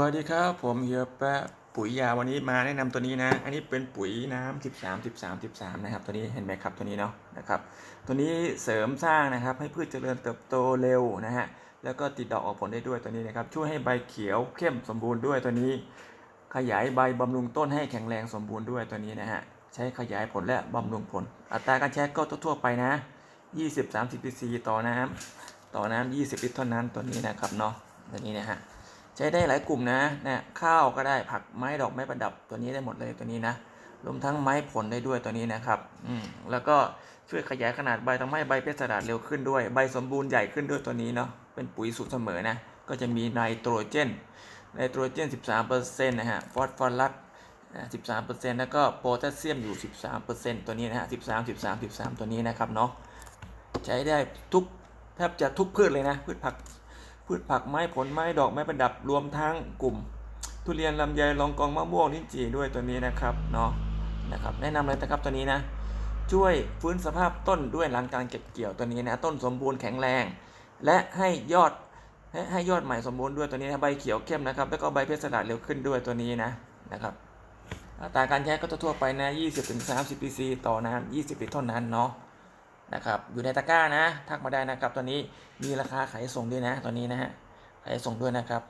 วัสดีครับ ผมเฮียแปะปุ๋ยยาวันนี้มาแนะนำตัวนี้นะ อันนี้เป็นปุ๋ยน้ำ13 13 13 นะครับ ตัวนี้เห็นไหมครับตัวนี้เนาะนะครับ ตัวนี้เสริมสร้างนะครับ ให้พืชเจริญเติบโตเร็วนะฮะแล้วก็ติดดอกออกผลได้ด้วยตัวนี้นะครับ ช่วยให้ใบเขียวเข้มสมบูรณ์ด้วยตัวนี้ ขยายใบบำรุงต้นให้แข็งแรงสมบูรณ์ด้วยตัวนี้นะฮะใช้ขยายผลและบำรุงผล อัตราการใช้ก็ทั่วๆไปนะ 20-30 cc ต่อน้ำต่อน้ำ20 ลิตรเท่านั้นตัวนี้นะครับเนาะตัวนี้นะฮะ ใช้ได้หลายกลุ่มนะนะข้าวก็ได้ผักไม้ดอกไม้ประดับตัวนี้ได้หมดเลยตัวนี้นะรวมทั้งไม้ผลได้ด้วยตัวนี้นะครับอืมแล้วก็ช่วยขยายขนาดใบทำให้ใบเพชรสลัดเร็วขึ้นด้วย ใบสมบูรณ์ใหญ่ขึ้นด้วยตัวนี้เนาะเป็นปุ๋ยสูตรเสมอนะก็จะมีไนโตรเจนไนโตรเจน 13%นะฮะฟอสฟอรัส13%แล้วก็โพแทสเซียมอยู่ 13%ตัวนี้นะฮะ13 13 13 ตัวนี้นะครับเนาะใช้ได้ทุกแทบจะทุกพืชเลยนะพืชผัก พืชผักไม้ผลไม้ดอกไม้ประดับรวมทั้งกลุ่ม ทุเรียนลำไยลองกองมะม่วงลิ้นจี่ด้วยตัวนี้นะครับเนาะนะครับแนะนำเลยนะครับตัวนี้นะช่วยฟื้นสภาพต้นด้วยหลังการเก็บเกี่ยวตัวนี้นะต้นสมบูรณ์แข็งแรง และให้ยอดให้ให้ยอดใหม่สมบูรณ์ด้วยตัวนี้นะใบเขียวเข้มนะครับแล้วก็ใบเพชรสลัดเร็วขึ้นด้วยตัวนี้นะนะครับอัตราการใช้ก็ทั่วไปนะ 20-30 cc ต่อน้ำ20 ลิตรเท่านั้นเนาะ นะครับอยู่ในตะกร้านะ ทักมาได้นะครับ ตอนนี้มีราคาขายส่งด้วยนะ ตอนนี้นะฮะขายส่งด้วยนะครับ